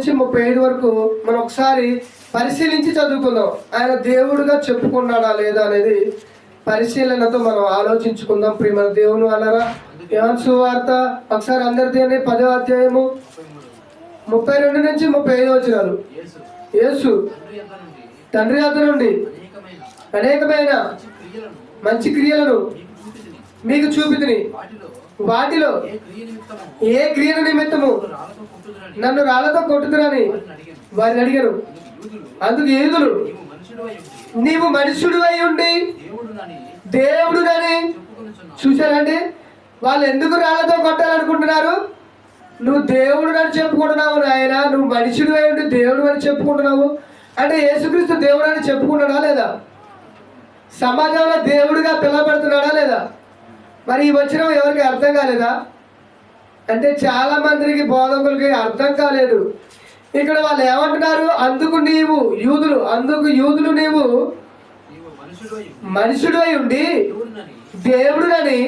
నుంచి ముప్పై ఐదు వరకు మనం ఒకసారి పరిశీలించి చదువుకుందాం. ఆయన దేవుడుగా చెప్పుకున్నాడా లేదా అనేది పరిశీలనతో మనం ఆలోచించుకుందాం. ప్రియమ దేవుని వాళ్ళరా యోన్సు వార్త ఒకసారి అందరి పదో అధ్యాయము ముప్పై రెండు నుంచి ముప్పై ఐదు వచ్చినారు యేసు తండ్రి అతనుండి నుండి అనేకమైన మంచి క్రియలను మీకు మీకు చూపితిని. వాటిలో ఏ క్రియ నిమిత్తము రాళ్ళతో నన్ను రాళ్ళతో కొట్టుదురని వారిని అడిగారు అందుకు ఏదులు నీవు మనుషుడు అయి ఉండి దేవుడు అని చూశారండి. వాళ్ళు ఎందుకు రాళ్ళతో కొట్టాలనుకుంటున్నారు? నువ్వు దేవుడు అని చెప్పుకుంటున్నావు నాయన నువ్వు మనుషుడు అయి ఉండి దేవుడు అని చెప్పుకుంటున్నావు. అంటే యేసుక్రీస్తు దేవుడు అని చెప్పుకుంటున్నాడా లేదా? సమాజంలో దేవుడిగా పిలవబడుతున్నాడా లేదా? మరి ఈ వచ్చిన ఎవరికి అర్థం కాలేదా? అంటే చాలా మందికి బోధకులకి అర్థం కాలేదు. ఇక్కడ వాళ్ళు ఏమంటున్నారు? అందుకు నీవు యూదులు అందుకు యూదులు నీవు మనుషుడు ఉండి దేవుడు నని దేవుడునని